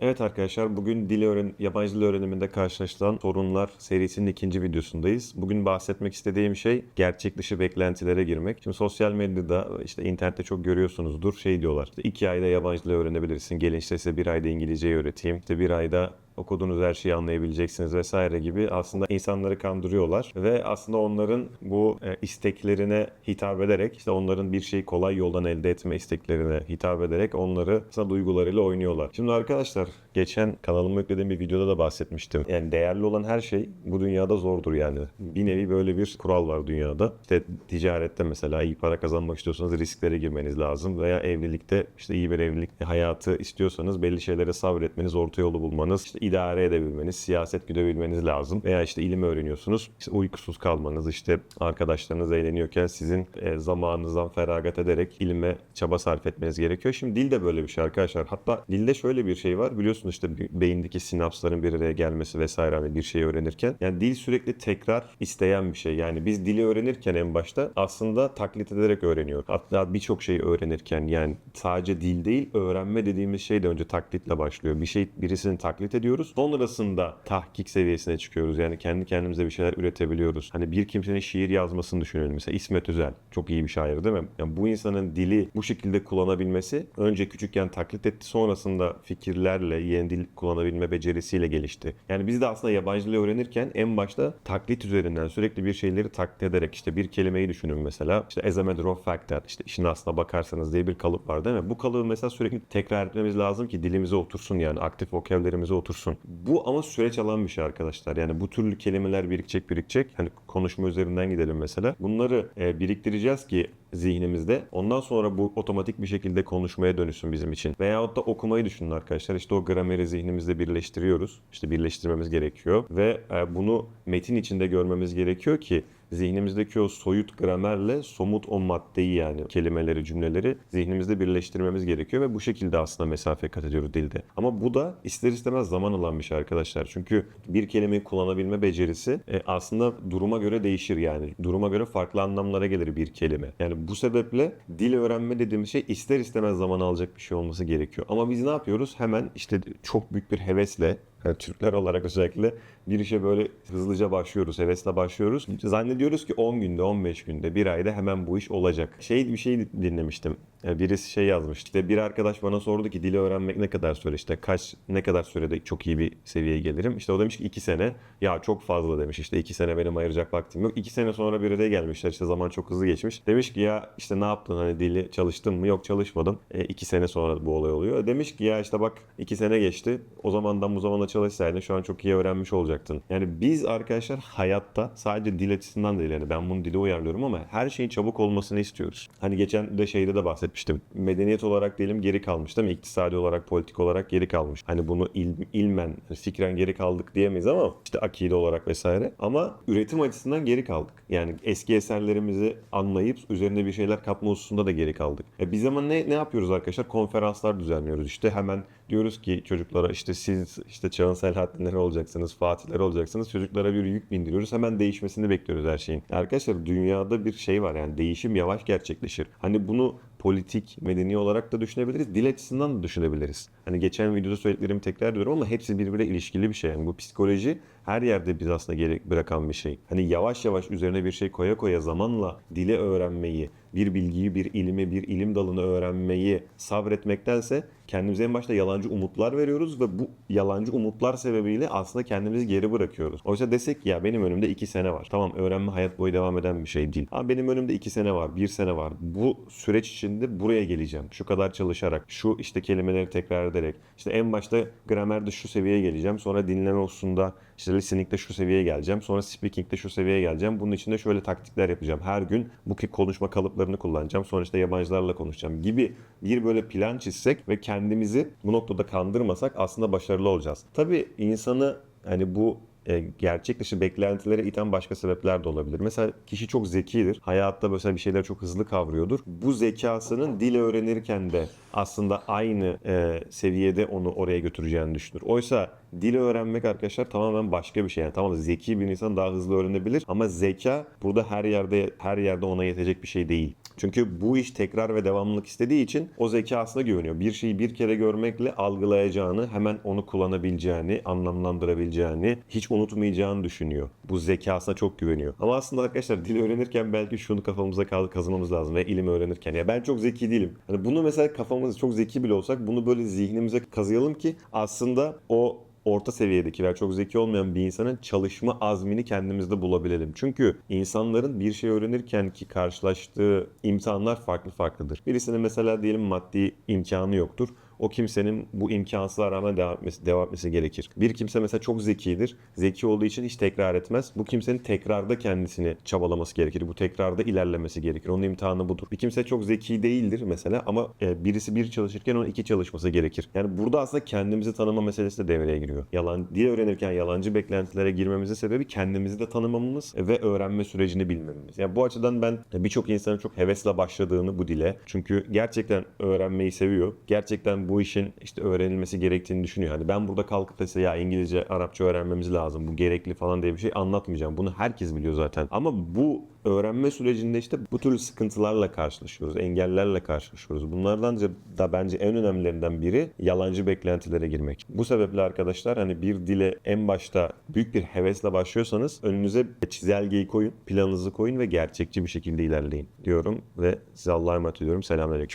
Evet arkadaşlar bugün dil öğren yabancı dil öğreniminde karşılaşılan sorunlar serisinin ikinci videosundayız. Bugün bahsetmek istediğim şey gerçek dışı beklentilere girmek. Şimdi sosyal medyada işte internette çok görüyorsunuzdur şey diyorlar. İşte iki ayda yabancı dil öğrenebilirsin. Gelin işte size bir ayda İngilizceyi öğreteyim. İşte bir ayda okuduğunuz her şeyi anlayabileceksiniz vesaire gibi aslında insanları kandırıyorlar ve aslında onların bu e, isteklerine hitap ederek işte onların bir şeyi kolay yoldan elde etme isteklerine hitap ederek onları aslında duygularıyla oynuyorlar. Şimdi arkadaşlar geçen kanalıma yüklediğim bir videoda da bahsetmiştim. Yani değerli olan her şey bu dünyada zordur yani. Bir nevi böyle bir kural var dünyada. İşte ticarette mesela iyi para kazanmak istiyorsanız risklere girmeniz lazım veya evlilikte işte iyi bir evlilik hayatı istiyorsanız belli şeylere sabretmeniz, orta yolu bulmanız, işte idare edebilmeniz, siyaset güdebilmeniz lazım. Veya işte ilim öğreniyorsunuz. İşte uykusuz kalmanız, işte arkadaşlarınız eğleniyorken sizin e, zamanınızdan feragat ederek ilime çaba sarf etmeniz gerekiyor. Şimdi dil de böyle bir şey arkadaşlar. Hatta dilde şöyle bir şey var. Biliyorsunuz işte be- beyindeki sinapsların bir araya gelmesi vesaire hani bir şeyi öğrenirken. Yani dil sürekli tekrar isteyen bir şey. Yani biz dili öğrenirken en başta aslında taklit ederek öğreniyor. Hatta birçok şeyi öğrenirken yani sadece dil değil öğrenme dediğimiz şey de önce taklitle başlıyor. Bir şey birisini taklit ediyoruz. Sonrasında tahkik seviyesine çıkıyoruz. Yani kendi kendimize bir şeyler üretebiliyoruz. Hani bir kimsenin şiir yazmasını düşünelim. Mesela İsmet Özel. Çok iyi bir şair değil mi? Yani bu insanın dili bu şekilde kullanabilmesi önce küçükken taklit etti. Sonrasında fikirlerle yeni dil kullanabilme becerisiyle gelişti. Yani biz de aslında yabancı dili öğrenirken en başta taklit üzerinden sürekli bir şeyleri taklit ederek işte bir kelimeyi düşünün mesela. İşte as a matter of fact that işte işin aslına bakarsanız diye bir kalıp var değil mi? Bu kalıbı mesela sürekli tekrar etmemiz lazım ki dilimize otursun yani aktif vokabülerimize otursun. Bu ama süreç alan bir şey arkadaşlar. Yani bu türlü kelimeler birikecek birikecek. Hani konuşma üzerinden gidelim mesela. Bunları e, biriktireceğiz ki zihnimizde. Ondan sonra bu otomatik bir şekilde konuşmaya dönüşsün bizim için. Veyahut da okumayı düşünün arkadaşlar. İşte o grameri zihnimizde birleştiriyoruz. İşte birleştirmemiz gerekiyor. Ve e, bunu metin içinde görmemiz gerekiyor ki zihnimizdeki o soyut gramerle somut o maddeyi yani kelimeleri, cümleleri zihnimizde birleştirmemiz gerekiyor ve bu şekilde aslında mesafe kat ediyoruz dilde. Ama bu da ister istemez zaman alan bir şey arkadaşlar. Çünkü bir kelimeyi kullanabilme becerisi e, aslında duruma göre değişir yani. Duruma göre farklı anlamlara gelir bir kelime. Yani bu sebeple dil öğrenme dediğimiz şey ister istemez zaman alacak bir şey olması gerekiyor. Ama biz ne yapıyoruz? Hemen işte çok büyük bir hevesle yani Türkler olarak özellikle bir işe böyle hızlıca başlıyoruz, hevesle başlıyoruz. Zannediyoruz ki 10 günde, 15 günde, bir ayda hemen bu iş olacak. Şey bir şey dinlemiştim. Yani Birisi şey yazmış. İşte bir arkadaş bana sordu ki dili öğrenmek ne kadar süre işte kaç ne kadar sürede çok iyi bir seviyeye gelirim. İşte o demiş ki 2 sene. Ya çok fazla demiş işte 2 sene benim ayıracak vaktim yok. 2 sene sonra biri de gelmişler işte zaman çok hızlı geçmiş. Demiş ki ya işte ne yaptın hani dili çalıştın mı? Yok çalışmadım. 2 sene sonra bu olay oluyor. Demiş ki ya işte bak 2 sene geçti. O zamandan bu zamana çalışsaydın şu an çok iyi öğrenmiş olacaktın. Yani biz arkadaşlar hayatta sadece dil açısından değil yani ben bunu dile uyarlıyorum ama her şeyin çabuk olmasını istiyoruz. Hani geçen de şeyde de bahsetmiştim. Medeniyet olarak diyelim geri kalmış değil mi? İktisadi olarak, politik olarak geri kalmış. Hani bunu il, ilmen, fikren geri kaldık diyemeyiz ama işte akide olarak vesaire. Ama üretim açısından geri kaldık. Yani eski eserlerimizi anlayıp üzerine bir şeyler katma hususunda da geri kaldık. E biz zaman ne, ne yapıyoruz arkadaşlar? Konferanslar düzenliyoruz. İşte hemen diyoruz ki çocuklara işte siz işte çağın Selahattinleri olacaksınız, Fatihleri olacaksınız. Çocuklara bir yük bindiriyoruz. Hemen değişmesini bekliyoruz her şeyin. Arkadaşlar dünyada bir şey var yani değişim yavaş gerçekleşir. Hani bunu politik, medeni olarak da düşünebiliriz. Dil açısından da düşünebiliriz. Hani geçen videoda söylediklerimi tekrar ediyorum ama hepsi birbirine ilişkili bir şey. Yani bu psikoloji her yerde biz aslında gerek bırakan bir şey. Hani yavaş yavaş üzerine bir şey koya koya zamanla dili öğrenmeyi, bir bilgiyi, bir ilimi, bir ilim dalını öğrenmeyi sabretmektense kendimize en başta yalancı umutlar veriyoruz ve bu yalancı umutlar sebebiyle aslında kendimizi geri bırakıyoruz. Oysa desek ya benim önümde iki sene var. Tamam öğrenme hayat boyu devam eden bir şey değil. Ama benim önümde iki sene var, bir sene var. Bu süreç içinde buraya geleceğim. Şu kadar çalışarak, şu işte kelimeleri tekrar ederek. işte en başta gramerde şu seviyeye geleceğim. Sonra dinleme hususunda işte listening'de şu seviyeye geleceğim. Sonra speaking'de şu seviyeye geleceğim. Bunun için de şöyle taktikler yapacağım. Her gün bu konuşma kalıplarını kullanacağım. Sonra işte yabancılarla konuşacağım gibi bir böyle plan çizsek ve kendimizi bu noktada kandırmasak aslında başarılı olacağız. Tabii insanı hani bu e, beklentilere iten başka sebepler de olabilir. Mesela kişi çok zekidir. Hayatta mesela bir şeyleri çok hızlı kavruyordur. Bu zekasının dil öğrenirken de aslında aynı e, seviyede onu oraya götüreceğini düşünür. Oysa dil öğrenmek arkadaşlar tamamen başka bir şey. Yani tamam zeki bir insan daha hızlı öğrenebilir ama zeka burada her yerde her yerde ona yetecek bir şey değil. Çünkü bu iş tekrar ve devamlılık istediği için o zekasına güveniyor. Bir şeyi bir kere görmekle algılayacağını, hemen onu kullanabileceğini, anlamlandırabileceğini, hiç unutmayacağını düşünüyor. Bu zekasına çok güveniyor. Ama aslında arkadaşlar dil öğrenirken belki şunu kafamıza kazımamız lazım ve ilim öğrenirken. Ya ben çok zeki değilim. Hani bunu mesela kafamız çok zeki bile olsak bunu böyle zihnimize kazıyalım ki aslında o orta seviyedeki veya çok zeki olmayan bir insanın çalışma azmini kendimizde bulabilelim. Çünkü insanların bir şey öğrenirken ki karşılaştığı imtihanlar farklı farklıdır. Birisinin mesela diyelim maddi imkanı yoktur. O kimsenin bu imkansızlığa rağmen devam etmesi, devam etmesi gerekir. Bir kimse mesela çok zekidir. Zeki olduğu için hiç tekrar etmez. Bu kimsenin tekrarda kendisini çabalaması gerekir. Bu tekrarda ilerlemesi gerekir. Onun imtihanı budur. Bir kimse çok zeki değildir mesela ama e, birisi bir çalışırken onun iki çalışması gerekir. Yani burada aslında kendimizi tanıma meselesi de devreye giriyor. Yalan dil öğrenirken yalancı beklentilere girmemizin sebebi kendimizi de tanımamamız ve öğrenme sürecini bilmemiz. Yani bu açıdan ben birçok insanın çok hevesle başladığını bu dile. Çünkü gerçekten öğrenmeyi seviyor. Gerçekten bu işin işte öğrenilmesi gerektiğini düşünüyor. Hani ben burada kalkıp da size ya İngilizce, Arapça öğrenmemiz lazım. Bu gerekli falan diye bir şey anlatmayacağım. Bunu herkes biliyor zaten. Ama bu öğrenme sürecinde işte bu türlü sıkıntılarla karşılaşıyoruz, engellerle karşılaşıyoruz. Bunlardan da bence en önemlilerinden biri yalancı beklentilere girmek. Bu sebeple arkadaşlar hani bir dile en başta büyük bir hevesle başlıyorsanız önünüze çizelgeyi koyun, planınızı koyun ve gerçekçi bir şekilde ilerleyin diyorum ve size Allah'a emanet ediyorum. Selamünaleyküm.